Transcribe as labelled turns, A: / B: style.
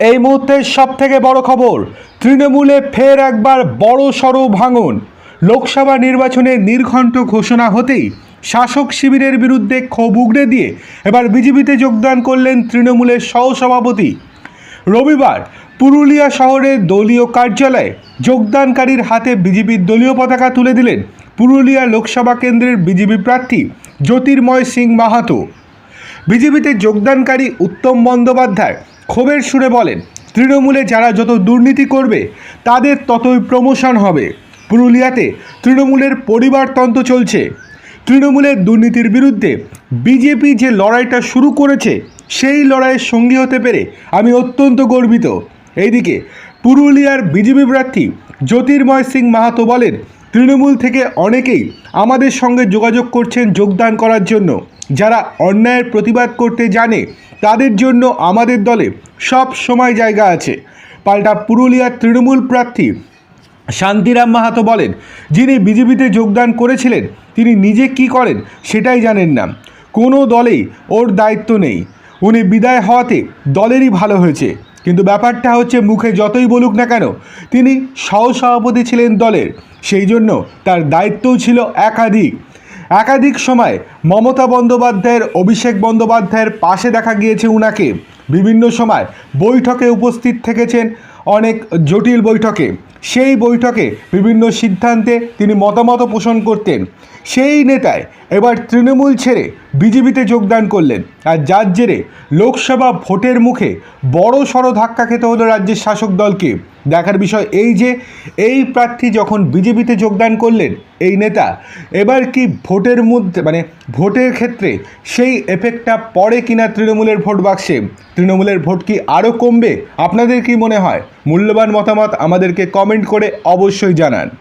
A: এই মুহূর্তের সব থেকে বড় খবর, তৃণমূলে ফের একবার বড় সড়ো ভাঙন। লোকসভা নির্বাচনে নির্ঘণ্ট ঘোষণা হতেই শাসক শিবিরের বিরুদ্ধে ক্ষোভ উগড়ে দিয়ে এবার বিজেপিতে যোগদান করলেন তৃণমূলের সহসভাপতি। রবিবার পুরুলিয়া শহরের দলীয় কার্যালয়ে যোগদানকারীর হাতে বিজেপির দলীয় পতাকা তুলে দিলেন পুরুলিয়া লোকসভা কেন্দ্রের বিজেপি প্রার্থী জ্যোতির্ময় সিং মাহাতো। বিজেপিতে যোগদানকারী উত্তম বন্দ্যোপাধ্যায় ক্ষোভের সুরে বলেন, তৃণমূলে যারা যত দুর্নীতি করবে, তাদের ততই প্রমোশন হবে। পুরুলিয়াতে তৃণমূলের পরিবারতন্ত্র চলছে। তৃণমূলের দুর্নীতির বিরুদ্ধে বিজেপি যে লড়াইটা শুরু করেছে, সেই লড়াইয়ের সঙ্গী হতে পেরে আমি অত্যন্ত গর্বিত। এইদিকে পুরুলিয়ার বিজেপি প্রার্থী জ্যোতির্ময় সিং মাহাতো বলেন, তৃণমূল থেকে অনেকেই আমাদের সঙ্গে যোগাযোগ করছেন যোগদান করার জন্য। যারা অন্যায়ের প্রতিবাদ করতে জানে, তাদের জন্য আমাদের দলে সব সময় জায়গা আছে। পাল্টা পুরুলিয়ার তৃণমূল প্রার্থী শান্তিরাম মাহাতো বলেন, যিনি বিজেপিতে যোগদান করেছিলেন, তিনি নিজে কি করেন সেটাই জানেন না। কোনো দলেই ওর দায়িত্ব নেই। উনি বিদায় হওয়াতে দলেরই ভালো হয়েছে। কিন্তু ব্যাপারটা হচ্ছে, মুখে যতই বলুক না কেন, তিনি সহসভাপতি ছিলেন দলের। সেই জন্য তার দায়িত্বও ছিল একাধিক। একাধিক সময় মমতা বন্দ্যোপাধ্যায়ের, অভিষেক বন্দ্যোপাধ্যায়ের পাশে দেখা গিয়েছে উনাকে। বিভিন্ন সময় বৈঠকে উপস্থিত থেকেছেন অনেক জটিল বৈঠকে। সেই বৈঠকে বিভিন্ন সিদ্ধান্তে তিনি মতামত পোষণ করতেন। সেই নেতায় এবার তৃণমূল ছেড়ে বিজেপিতে যোগদান করলেন। আর যার জেরে লোকসভা ভোটের মুখে বড় সড়ো ধাক্কা খেতে হলো রাজ্যের শাসক দলকে। দেখার বিষয় এই যে, এই প্রার্থী যখন বিজেপিতে যোগদান করলেন, এই নেতা, এবার কি ভোটের মধ্যে মানে ভোটের ক্ষেত্রে সেই এফেক্টটা পড়ে কিনা তৃণমূলের ভোট বাক্সে? তৃণমূলের ভোট কি আরও কমবে? আপনাদের কি মনে হয়? মূল্যবান মতামত আমাদেরকে কমেন্ট করে অবশ্যই জানান।